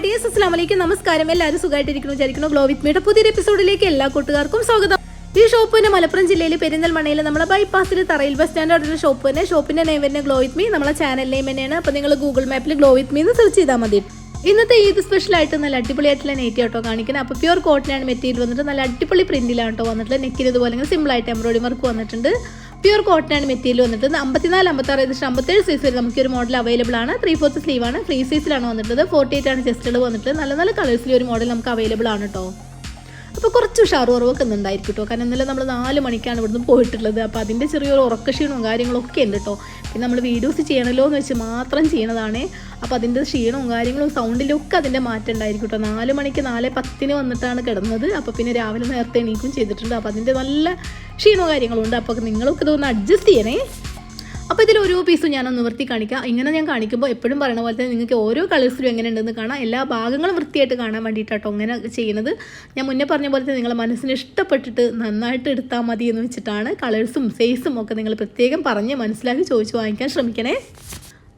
Hi അസ്ലാം വലൈക്കും നമസ്കാരം. എല്ലാവരും സുഖമായിട്ടിരിക്കുന്നു വിചാരിക്കുന്നു ഗ്ലോ വിത്ത് മീയുടെ പുതിയൊരു എപ്പിസോഡിലേക്ക് എല്ലാ കൂട്ടുകാർക്കും സ്വാഗതം. ഈ ഷോപ്പ് തന്നെ മലപ്പുറം ജില്ലയിൽ പെരിന്തൽമണ്ണയിൽ നമ്മളെ ബൈപ്പാസിൽ തറയിൽ ബസ് സ്റ്റാൻഡ് അടുത്തുള്ള ഷോപ്പ് തന്നെ. ഷോപ്പിന്റെ നെയിം തന്നെ ഗ്ലോ വിത്ത് മീ നമ്മളെ ചാനൽ നെയിം തന്നെയാണ്. അപ്പോൾ നിങ്ങൾ ഗൂഗിൾ മാപ്പിൽ ഗ്ലോ വിത്ത് മീ എന്ന് സെർച്ച് ചെയ്താൽ മതി. ഇന്നത്തെ ഈദ് സ്പെഷ്യൽ ആയിട്ട് നല്ല അടിപൊളിയായിട്ടുള്ള നെറ്റ് കേട്ടോ കാണിക്കുന്നത്. അപ്പോൾ പ്യൂർ കോട്ടനാണ് മെറ്റീരിയൽ വന്നിട്ട് നല്ല അടിപൊളി പ്രിന്റിലാണ് കേട്ടോ വന്നിട്ടുള്ള നെക്കിന് ഇതുപോലെ സിമ്പിൾ ആയിട്ട് എംബ്രോയിഡറി വർക്ക് വന്നിട്ടുണ്ട്. പ്യൂർ കോട്ടനാണ് മെറ്റീരിയൽ വന്നിട്ട് അമ്പത്തിനാല് അമ്പത്താറ് ഏകദേശം അമ്പത്തേഴ് സൈസ് വരെ നമുക്ക് ഒരു മോഡൽ അവൈലബിൾ ആണ്. ത്രീ ഫോർത്ത് സ്ലീവ് ആണ്. ഫ്രീ സൈസിലാണ് വന്നിട്ടുള്ളത്. ഫോർട്ടി എയ്റ്റ് ആണ് ചെസ്റ്റുകൾ വന്നിട്ട് നല്ല നല്ല കളേഴ്സിൽ ഒരു മോഡൽ നമുക്ക് അവൈലബിൾ ആണ് കേട്ടോ അപ്പോൾ കുറച്ച് ഉഷാർ കുറവൊക്കെ ഉണ്ടായിരിക്കും കേട്ടോ കാരണം ഇന്നലെ നമ്മൾ നാല് മണിക്കാണ് ഇവിടുന്ന് പോയിട്ടുള്ളത്. അപ്പോൾ അതിന്റെ ചെറിയൊരു ഉറക്കക്ഷീണവും കാര്യങ്ങളൊക്കെ ഉണ്ട് കേട്ടോ പിന്നെ നമ്മൾ വീഡിയോസ് ചെയ്യണമല്ലോ എന്ന് വെച്ച് മാത്രം ചെയ്യണതാണ്. അപ്പോൾ അതിന്റെ ക്ഷീണവും കാര്യങ്ങളും സൗണ്ടിലും ഒക്കെ അതിന്റെ മാറ്റം ഉണ്ടായിരിക്കും കേട്ടോ നാല് മണിക്ക് നാല് പത്തിന് വന്നിട്ടാണ് കിടന്നത്. അപ്പോൾ പിന്നെ രാവിലെ നേരത്തെ എണീക്കും ചെയ്തിട്ടുണ്ട്. അപ്പോൾ അതിന്റെ നല്ല ക്ഷീണവും കാര്യങ്ങളും ഉണ്ട്. അപ്പോൾ നിങ്ങളൊക്കെ ഇതൊന്ന് അഡ്ജസ്റ്റ് ചെയ്യണേ. അപ്പോൾ ഇതിൽ ഓരോ പീസും ഞാനൊന്ന് വൃത്തി കാണിക്കാം. ഇങ്ങനെ ഞാൻ കാണിക്കുമ്പോൾ എപ്പോഴും പറയുന്ന പോലെ തന്നെ നിങ്ങൾക്ക് ഓരോ കളേഴ്സിലും എങ്ങനെ ഉണ്ടെന്ന് കാണാം. എല്ലാ ഭാഗങ്ങളും വൃത്തിയായിട്ട് കാണാൻ വേണ്ടിയിട്ടാട്ടോ ഇങ്ങനെ ചെയ്യുന്നത്. ഞാൻ മുന്നേ പറഞ്ഞ പോലെ തന്നെ നിങ്ങളെ മനസ്സിന് ഇഷ്ടപ്പെട്ടിട്ട് നന്നായിട്ട് എടുത്താൽ മതി എന്ന് വെച്ചിട്ടാണ് കളേഴ്സും സൈസും ഒക്കെ നിങ്ങൾ പ്രത്യേകം പറഞ്ഞ് മനസ്സിലാക്കി ചോദിച്ച് വാങ്ങിക്കാൻ ശ്രമിക്കണേ.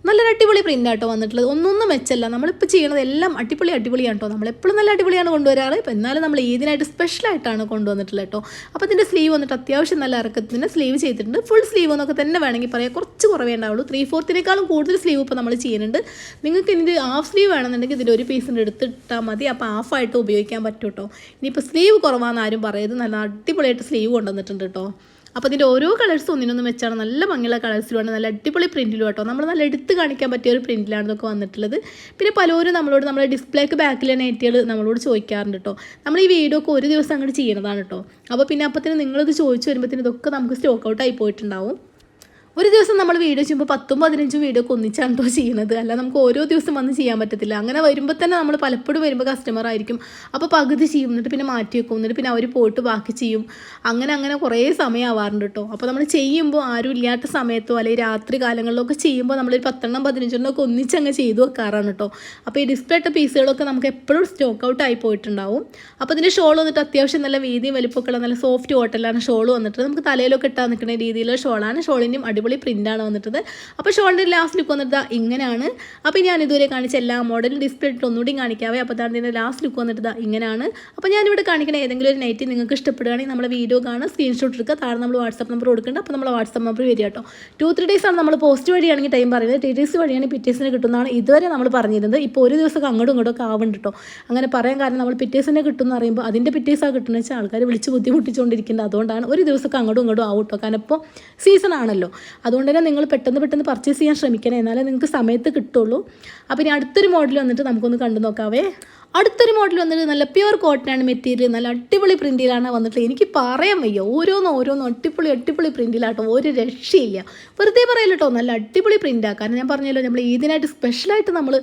നല്ലൊരു അടിപൊളി പ്രിന്റ് ആട്ടോ വന്നിട്ടുള്ളത്. ഒന്നൊന്നും മെച്ചല്ല. നമ്മളിപ്പോൾ ചെയ്യണത് എല്ലാം അടിപൊളി അടിപൊളിയാണ് കേട്ടോ നമ്മളെപ്പോഴും നല്ല അടിപൊളിയാണ് കൊണ്ടുവരാറ്. ഇപ്പം എന്നാലും നമ്മൾ ഈദിനായിട്ട് സ്പെഷ്യലായിട്ടാണ് കൊണ്ടുവന്നിട്ടുള്ളത് കേട്ടോ അപ്പോൾ ഇതിന്റെ സ്ലീവ് വന്നിട്ട് അത്യാവശ്യം നല്ല ഇറക്കത്തിന് സ്ലീവ് ചെയ്തിട്ടുണ്ട്. ഫുൾ സ്ലീവ് എന്നൊക്കെ തന്നെ വേണമെങ്കിൽ പറയാം. കുറച്ച് കുറവേ ഉണ്ടാവുള്ളൂ. ത്രീ ഫോർത്തിനേക്കാളും കൂടുതൽ സ്ലീവ് ഇപ്പോൾ നമ്മൾ ചെയ്യുന്നുണ്ട്. നിങ്ങൾക്ക് ഇതിന്റെ ഹാഫ് സ്ലീവ് വേണമെന്നുണ്ടെങ്കിൽ ഇതിന്റെ ഒരു പീസിന്റെ എടുത്തിട്ടാൽ മതി. അപ്പോൾ ഹാഫായിട്ട് ഉപയോഗിക്കാൻ പറ്റും കേട്ടോ ഇനിയിപ്പോൾ സ്ലീവ് കുറവാണെന്ന് ആരും പറയരുത്. നല്ല അടിപൊളിയായിട്ട് സ്ലീവ് കൊണ്ടുവന്നിട്ടുണ്ട് കേട്ടോ അപ്പോൾ ഇതിന്റെ ഓരോ കളേഴ്സും ഒന്നിനൊന്നും വെച്ചാണ് നല്ല ഭംഗിയുള്ള കളേഴ്സിലുമാണ് നല്ല അടിപൊളി പ്രിന്റിലും കേട്ടോ നമ്മൾ നല്ല എടുത്ത് കാണിക്കാൻ പറ്റിയ ഒരു പ്രിന്റിലാണ് ഇതൊക്കെ വന്നിട്ടുള്ളത്. പിന്നെ പലരും നമ്മളോട് നമ്മുടെ ഡിസ്പ്ലേക്ക് ബാക്കിലെ നെറ്റുകൾ നമ്മളോട് ചോദിക്കാറുണ്ട് കേട്ടോ നമ്മൾ ഈ വീഡിയോ ഒക്കെ ഒരു ദിവസം അങ്ങോട്ട് ചെയ്യണതാണ് കേട്ടോ അപ്പോൾ പിന്നെ അപ്പത്തിന് നിങ്ങളിത് ചോദിച്ചു വരുമ്പോഴത്തേന് ഇതൊക്കെ നമുക്ക് സ്റ്റോക്ക് ഔട്ട് ആയി പോയിട്ടുണ്ടാവും. ഒരു ദിവസം നമ്മൾ വീഡിയോ ചെയ്യുമ്പോൾ പത്തും പതിനഞ്ചും വീഡിയോ ഒക്കെ ഒന്നിച്ചാണ് കേട്ടോ ചെയ്യുന്നത്. അല്ല നമുക്ക് ഓരോ ദിവസം വന്ന് ചെയ്യാൻ പറ്റത്തില്ല. അങ്ങനെ വരുമ്പോൾ തന്നെ നമ്മൾ പലപ്പോഴും വരുമ്പോൾ കസ്റ്റമർ ആയിരിക്കും. അപ്പോൾ പകുതി ചെയ്യും എന്നിട്ട് പിന്നെ മാറ്റി വെക്കും. എന്നിട്ട് പിന്നെ അവർ പോയിട്ട് ബാക്കി ചെയ്യും. അങ്ങനെ അങ്ങനെ കുറേ സമയം ആവാറുണ്ട് കേട്ടോ അപ്പോൾ നമ്മൾ ചെയ്യുമ്പോൾ ആരും ഇല്ലാത്ത സമയത്തോ അല്ലെങ്കിൽ രാത്രി കാലങ്ങളിലൊക്കെ ചെയ്യുമ്പോൾ നമ്മളൊരു പത്തെണ്ണം പതിനഞ്ചെണ്ണം ഒക്കെ ഒന്നിച്ചങ്ങ് ചെയ്തു വെക്കാറാണ് കേട്ടോ അപ്പോൾ ഈ ഡിസ്പ്ലേ ഇട്ട പീസുകളൊക്കെ നമുക്ക് എപ്പോഴും സ്റ്റോക്ക് ഔട്ട് ആയി പോയിട്ടുണ്ടാവും. അപ്പോൾ ഇതിന്റെ ഷോൾ വന്നിട്ട് അത്യാവശ്യം നല്ല വീതിയും വലിപ്പമൊക്കെ ഉള്ള നല്ല സോഫ്റ്റ് ഹോട്ടലാണ് ഷോൾ വന്നിട്ട് നമുക്ക് തലയിലൊക്കെ ഇട്ടാൽ നിൽക്കുന്ന രീതിയിലുള്ള ഷോളാണ്. ഷോളിന്റെയും അടിപൊളി പ്രിന്റാണ് വന്നിട്ടത്. അപ്പോൾ ഷോൾഡർ ലാസ്റ്റ് ലുക്ക് വന്നിട്ട് ഇങ്ങനെയാണ്. അപ്പോൾ ഞാൻ ഇതുവരെ കാണിച്ച എല്ലാ മോഡലും ഡിസ്പ്ലേ ഇട്ട് ഒന്നുകൂടി കാണിക്കാവേ. അപ്പോൾ അതാണ് ഇതിന്റെ ലാസ്റ്റ് ലുക്ക് വന്നിട്ട് ഇങ്ങനെയാണ്. അപ്പോൾ ഞാനിവിടെ കാണിക്കുന്ന ഏതെങ്കിലും ഒരു നൈറ്റ് നിങ്ങൾക്ക് ഇഷ്ടപ്പെടുകയാണെങ്കിൽ നമ്മുടെ വീഡിയോ കാണുക സ്ക്രീൻഷോട്ട് എടുക്കുക. താഴെ നമ്മൾ വാട്സപ്പ് നമ്പർ കൊടുക്കേണ്ട. അപ്പോൾ നമ്മൾ വാട്സപ്പ് നമ്പർ വരിക കേട്ടോ. ടു ത്രീ ഡേയ്സ് ആണ് നമ്മൾ പോസ്റ്റ് വഴിയാണെങ്കിൽ ടൈം പറയുന്നത്. ടി ഡേയ്സ് വഴിയാണ് പിറ്റേസിന് കിട്ടുന്നതാണ്. ഇതുവരെ നമ്മൾ പറഞ്ഞിരുന്നത്. ഇപ്പോൾ ഒരു ദിവസം അങ്ങോട്ടും ഇങ്ങോട്ടും ഒക്കെ ആവുന്നുണ്ട് കേട്ടോ. അങ്ങനെ പറയാൻ കാരണം നമ്മൾ പിറ്റേസിനെ കിട്ടുമെന്ന് പറയുമ്പോൾ അതിന്റെ പിറ്റേസാണ് കിട്ടുന്നത് വെച്ചാൽ ആൾക്കാർ വിളിച്ച് ബുദ്ധിമുട്ടിച്ചുകൊണ്ടിരിക്കുന്നത് അതുകൊണ്ടാണ് ഒരു ദിവസമൊക്കെ അങ്ങോട്ടും ഇങ്ങോട്ടും ആവും കേട്ടോ. കാരണം ഇപ്പോൾ സീസൺ ആണല്ലോ. അതുകൊണ്ട് തന്നെ നിങ്ങൾ പെട്ടെന്ന് പെട്ടെന്ന് പർച്ചേസ് ചെയ്യാൻ ശ്രമിക്കണേ. എന്നാലേ നിങ്ങൾക്ക് സമയത്ത് കിട്ടുള്ളൂ. അപ്പോൾ ഇനി അടുത്തൊരു മോഡൽ വന്നിട്ട് നമുക്കൊന്ന് കണ്ടു നോക്കാവേ അടുത്തൊരു മോഡൽ വന്നിട്ട് നല്ല പ്യുവർ ആണ് മെറ്റീരിയൽ നല്ല അടിപൊളി പ്രിന്റിലാണ് വന്നിട്ട് എനിക്ക് പറയാൻ വയ്യ. ഓരോന്നും ഓരോന്നും അടിപൊളി അടിപൊളി പ്രിന്റിലാട്ടോ ഒരു രക്ഷയില്ല. വെറുതെ പറയലട്ടോ നല്ല അടിപൊളി പ്രിന്റാണ് കാരണം ഞാൻ പറഞ്ഞല്ലോ നമ്മൾ ഇതിനായിട്ട് സ്പെഷ്യലായിട്ട് നമ്മൾ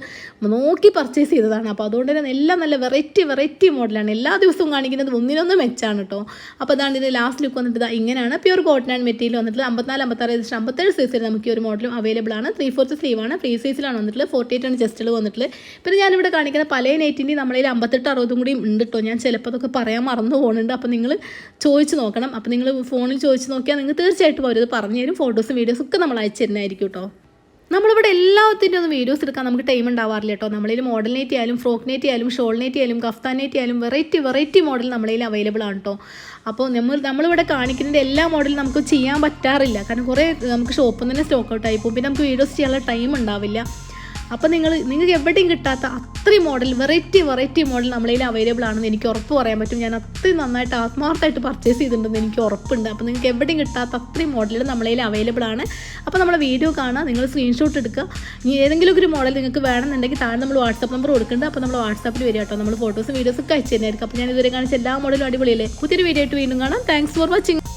നോക്കി പർച്ചേസ് ചെയ്തതാണ്. അപ്പോൾ അതുകൊണ്ട് തന്നെ എല്ലാം നല്ല വെറൈറ്റി വെറൈറ്റി മോഡലാണ് എല്ലാ ദിവസവും കാണിക്കുന്നത് ഒന്നിനൊന്ന് മെച്ചാണ് കേട്ടോ അപ്പോൾ അതാണ് ഇതിന്റെ ലാസ്റ്റ് ലുക്ക് വന്നിട്ട്. ഇതാ ഇങ്ങനെയാണ് പ്യുവർ കോട്ടൺ മെറ്റീരിയൽ വന്നിട്ട് അമ്പത്തിനാല് അമ്പത്താറ് ഏകദേശം അമ്പത്തേഴ് സൈസിൽ നമുക്ക് ഈ ഒരു മോഡലും അവൈലബിൾ ആണ്. ത്രീ ഫോർത്ത് സ്ലീവ് ആണ്. ഫ്രീ സൈസിലാണ് വന്നിട്ടുള്ളത്. ഫോർട്ടി എയ്റ്റ് ആണ് ജസ്റ്റിൽ വന്നിട്ടുള്ളത്. പിന്നെ ഞാനിവിടെ കാണിക്കുന്ന പല നെറ്റിന്റെയും നമ്മളതിൽ അമ്പത്തെട്ട് അറുപതും കൂടി ഉണ്ട് കേട്ടോ ഞാൻ ചിലപ്പോൾ അതൊക്കെ പറയാൻ മറന്നു പോകുന്നുണ്ട് അപ്പോൾ നിങ്ങൾ ചോദിച്ചു നോക്കണം. അപ്പോൾ നിങ്ങൾ ഫോണിൽ ചോദിച്ചു നോക്കിയാൽ നിങ്ങൾ തീർച്ചയായിട്ടും അവരത് പറഞ്ഞു തരും. ഫോട്ടോസും വീഡിയോസും ഒക്കെ നമ്മൾ അയച്ചു തരുന്നതായിരിക്കും കേട്ടോ നമ്മളിവിടെ എല്ലാത്തിന്റെ ഒന്നും വീഡിയോസ് എടുക്കാൻ നമുക്ക് ടൈം ഉണ്ടാവാറില്ല കേട്ടോ നമ്മളിൽ മോഡൽ നെറ്റ് ആയാലും ഫ്രോക്ക് നെറ്റ് ആയാലും ഷോൾ നെറ്റ് ആയാലും കഫ്താൻ നെറ്റ് ആയാലും വെറൈറ്റി വെറൈറ്റി മോഡൽ നമ്മളിൽ അവൈലബിൾ ആണ് കേട്ടോ അപ്പോൾ നമ്മൾ നമ്മളിവിടെ കാണിക്കുന്നതിന്റെ എല്ലാ മോഡലും നമുക്ക് ചെയ്യാൻ പറ്റാറില്ല. കാരണം കുറേ നമുക്ക് ഷോപ്പിൽ നിന്ന് തന്നെ സ്റ്റോക്ക് ഔട്ട് ആയി പോകും. പിന്നെ നമുക്ക് വീഡിയോസ് ചെയ്യാനുള്ള ടൈം ഉണ്ടാവില്ല. അപ്പോൾ നിങ്ങൾ നിങ്ങൾക്ക് എവിടെയും കിട്ടാത്ത അത്രയും മോഡൽ വെറൈറ്റി വെറൈറ്റി മോഡൽ നമ്മളതിൽ അവൈലബിൾ ആണെന്ന് എനിക്ക് ഉറപ്പ് പറയാൻ പറ്റും. ഞാൻ അത്രയും നന്നായിട്ട് ആത്മാർത്ഥമായിട്ട് പർച്ചേസ് ചെയ്തിട്ടുണ്ടെന്ന് എനിക്ക് ഉറപ്പുണ്ട്. അപ്പോൾ നിങ്ങൾക്ക് എവിടെയും കിട്ടാത്ത അത്രയും മോഡൽ നമ്മളതിൽ അവൈലബിൾ ആണ്. അപ്പോൾ നമ്മളെ വീഡിയോ കാണുക നിങ്ങൾ സ്ക്രീൻഷോട്ട് എടുക്കുക. ഇനി ഏതെങ്കിലും ഒരു മോഡൽ നിങ്ങൾക്ക് വേണമെന്നുണ്ടെങ്കിൽ താഴെ നമ്മൾ വാട്സപ്പ് നമ്പർ കൊടുക്കുന്നുണ്ട്. അപ്പോൾ നമ്മൾ വാട്സപ്പിൽ വരിക കേട്ടോ. നമ്മൾ ഫോട്ടോസും വീഡിയോസും ഒക്കെ അയച്ചു തന്നെയായിരിക്കും അപ്പോൾ ഞാൻ ഇതുവരെ കാണിച്ച എല്ലാ മോഡലും അടിപൊളിയല്ലേ? പുതിയൊരു വീഡിയോ ആയിട്ട് വീണ്ടും കാണാം. Thanks for watching